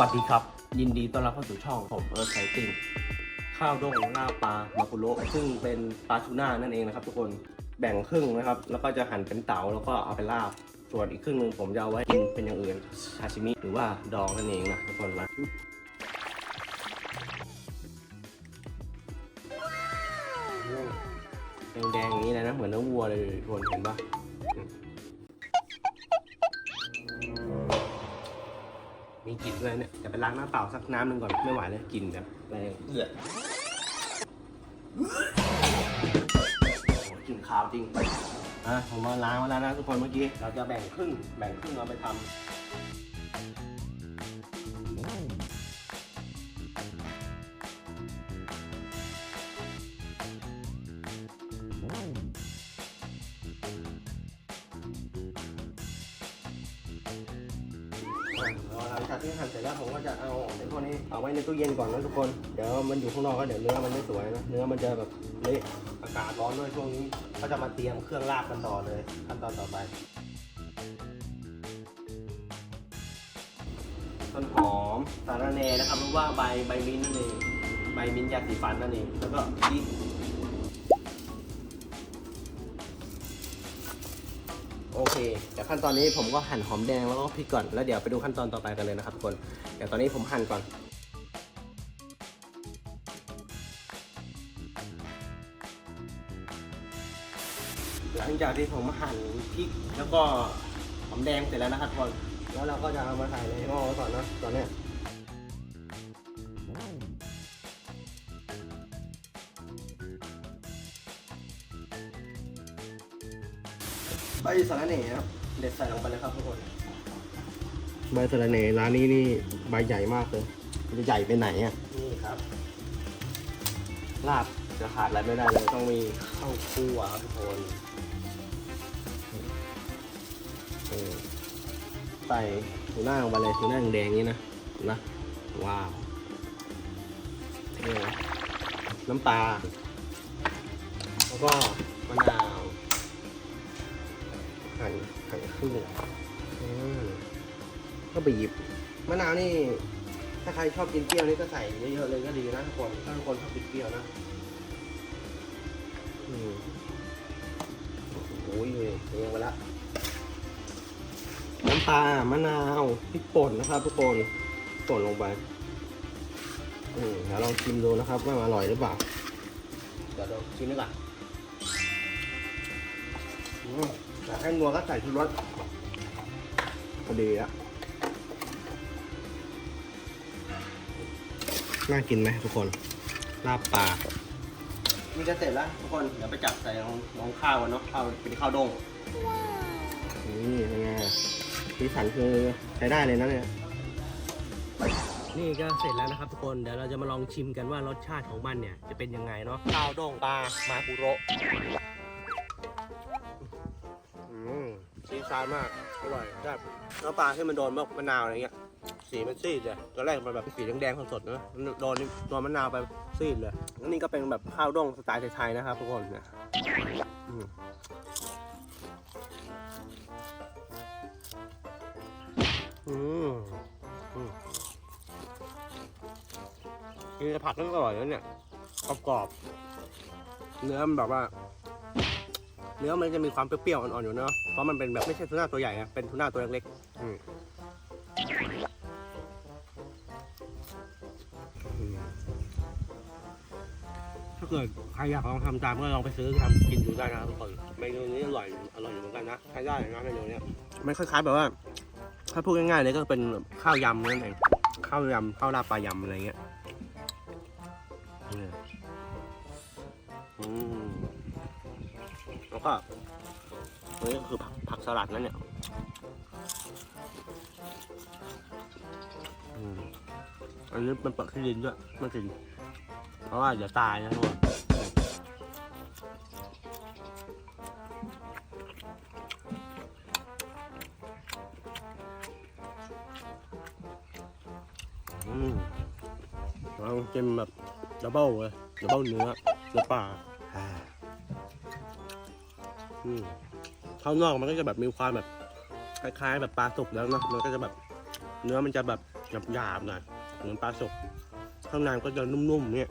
วัสดีครับ ยินดีต้อนรับเข้าสู่ช่องผมเอิร์ธไซติ้งข้าวด้งลาปลามากุโระซึ่งเป็นปลาทูน่านั่นเองนะครับ ทุกคนแบ่งครึ่งนะครับ แล้วก็จะหั่นเป็นเต๋าแล้วก็เอาไปลาบ ส่วนอีกครึ่งหนึงผมจะเอาไว้กินเป็นอย่างอื่นซาชิมิหรือว่าดองนั่นเองนะทุกคนนะแดงๆอย่างนี้เลยนะเหมือนเนื้อวัวเลยทุกคนเห็นปะ มีกลิ่นด้วยเนี่ยเดี๋ยวไปล้างน้ำเปล่าสักน้ำหนึ่งก่อนไม่ไหวเลยกลิ่นแบบแรงเอือดโอ้โหกลิ่นขาวจริงอะผมมาล้างมาแล้วนะทุกคนเมื่อกี้เราจะแบ่งครึ่งแบ่งครึ่งเอาไปทำ หลังจากที่หั่นเสร็จแล้วผมก็จะเอาไอ้พวกนี้เอาไว้ในตู้เย็นก่อนนะทุกคน เดี๋ยวมันอยู่ข้างนอกก็เดี๋ยวเนื้อมันไม่สวยนะ เนื้อมันจะแบบเละอากาศร้อนด้วยช่วงนี้ก็จะมาเตรียมเครื่องลาบกันต่อเลยขั้นตอนต่อไป ต้นหอมสาระแหน่นะครับหรือว่าใบใบมิ้นท์นั่นเอง ใบมิ้นท์ยาสีฟันนั่นเอง แล้วก็พริก เคเดี๋ยวขั้นตอนนี้ผมก็หั่นหอมแดงแล้วก็พริกก่อนแล้วเดี๋ยวไปดูขั้นตอนต่อไปกันเลยนะครับทุกคนเดี๋ยวตอนนี้ผมหั่นก่อนหลังจากที่ผมหั่นพริกแล้วก็หอมแดงเสร็จแล้วนะครับทุกคนแล้วเราก็จะเอามาใส่ในหม้อไว้ก่อนนะตอนนี้ ใบสะระแหน่ครับเด็ดใส่ลงไปเลยครับทุกคนใบสะระแหน่ร้านนี้นี่ใบใหญ่มากเลยมันจะใหญ่ไปไหนอะนี่ครับลาบจะขาดอะไรไม่ได้เลยต้องมีข้าวคั่วครับทุกคนเออใส่ทูน่าลงไปเลยทูน่าแดงๆนี้นะเห็นะว้าวนี่นะน้ำปลาแล้วก็มะนาว หั่นหั่นครึ่งอืมก็ไปหยิบมะนาวนี่ ถ้าใครชอบกินเปรี้ยวนี่ก็ใส่เยอะๆเลยก็ดีนะทุกคนถ้าทุกคนชอบกินเปรี้ยวนะอืมโอ้ยเรียงไปละน้ำปลามะนาวพริกป่นนะครับทุกคนป่นลงไปอืมเดี๋ยวลองชิมดูนะครับว่ามันอร่อยหรือเปล่าเดี๋ยวเราชิมดีกว่าอืม อยากให้นัวก็ใส่ชูรสพอดีอะน่ากินไหมทุกคนลาบปลานี่จะเสร็จแล้วทุกคน เดี๋ยวไปจับใส่ลงลงข้าวกันเนาะข้าวเป็นข้าวด้งนี่เป็นไงสีสันคือใช้ได้เลยนะเนี่ย นี่ก็เสร็จแล้วนะครับทุกคน เดี๋ยวเราจะมาลองชิมกันว่ารสชาติของมันเนี่ยจะเป็นยังไงเนาะ ข้าวด้งปลามากุโระ ซีซานมาก อร่อยแซ่บแล้วปลาที่มันโดนมะนาวอะไรเงี้ย สีมันซีดเลยตอนแรกมันแบบสีแดงๆสดๆนะมันโดนโดนมะนาวไปซีดเลยแล้วนี่ก็เป็นแบบข้าวด้งสไตล์ไทยๆนะครับทุกคนเนี่ยอืมอืมอืมกินกับผักก็อร่อยแล้วเนี่ยกรอบๆเนื้อมันแบบว่า เนื้อมันจะมีความเปรี้ยวๆอ่อนๆอยู่เนาะเพราะมันเป็นแบบไม่ใช่ทูน่าตัวใหญ่นะเป็นทูน่าตัวเล็กๆอืมถ้าเกิดใครอยากลองทำตามก็ลองไปซื้อทำกินดูได้นะครับทุกคนเมนูนี้อร่อยอร่อยอยู่เหมือนกันนะใช้ได้นะเมนูเนี้ยมันคล้ายๆแบบว่า ถ้าพูดง่ายๆเลยก็เป็นข้าวยำนั่นเองข้าวยำข้าวราดปลายำอะไรเงี้ยอืม ก็อันนี้ก็คือผักผักสลัดนั่นเนี่ยอันนี้เป็นเปลือกที่ดินด้วยไม่กินเพราะว่าเดี๋ยวตายนะทุกคนอืมเรากินแบบดับเบิลเลยดับเบิลเนื้อเนื้อปลา อ่ข้างนอกมันก็จะแบบมีความแบบคล้ายๆ แบบปลาสุกแล้วเนอะมันก็จะแบบเนื้อมันจะแบบหยาบๆหน่อยเหมือนปลาสุกข้างในก็จะนุ่มๆเนี่ย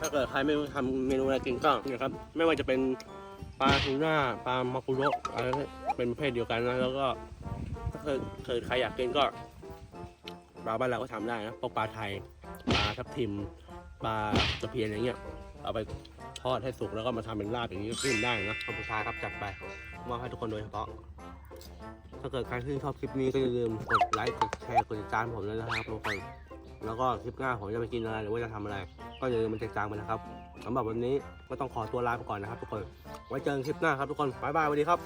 ถ้าเกิดใครไม่รู้ทำเมนูอะไรกินก็เนี่ยครับ ไม่ว่าจะเป็นปลาทูน่าปลามากุโระอะไรเป็นประเภทเดียวกันนะแล้วก็ถ้าเกิดเคยใครอยากกินก็ปลาบ้านเราก็ทำได้นะพวกปลาไทยปลาทับทิม ปลาตะเพียนอย่างเงี้ย เอาไปทอดให้สุกแล้วก็มาทำเป็นลาบอย่างนี้ก็กินได้นะขอบคุณครับจัดไปมอบให้ทุกคนโดยเฉพาะ ถ้าเกิดใครที่นชอบคลิปนี้ก็อย่าลืมกดไลค์กดแชร์กดติดตามผมด้วยนะครับทุกคนแล้วก็คลิปหน้าผมจะไปกินอะไรหรือว่าจะทำอะไร ก็อย่าลืมมันติดตามกันนะครับสำหรับวันนี้ก็ต้องขอตัวลาไปก่อนนะครับ ทุกคน ไว้เจอกันคลิปหน้าครับทุกคนบ๊ายบายสวัสดีครับ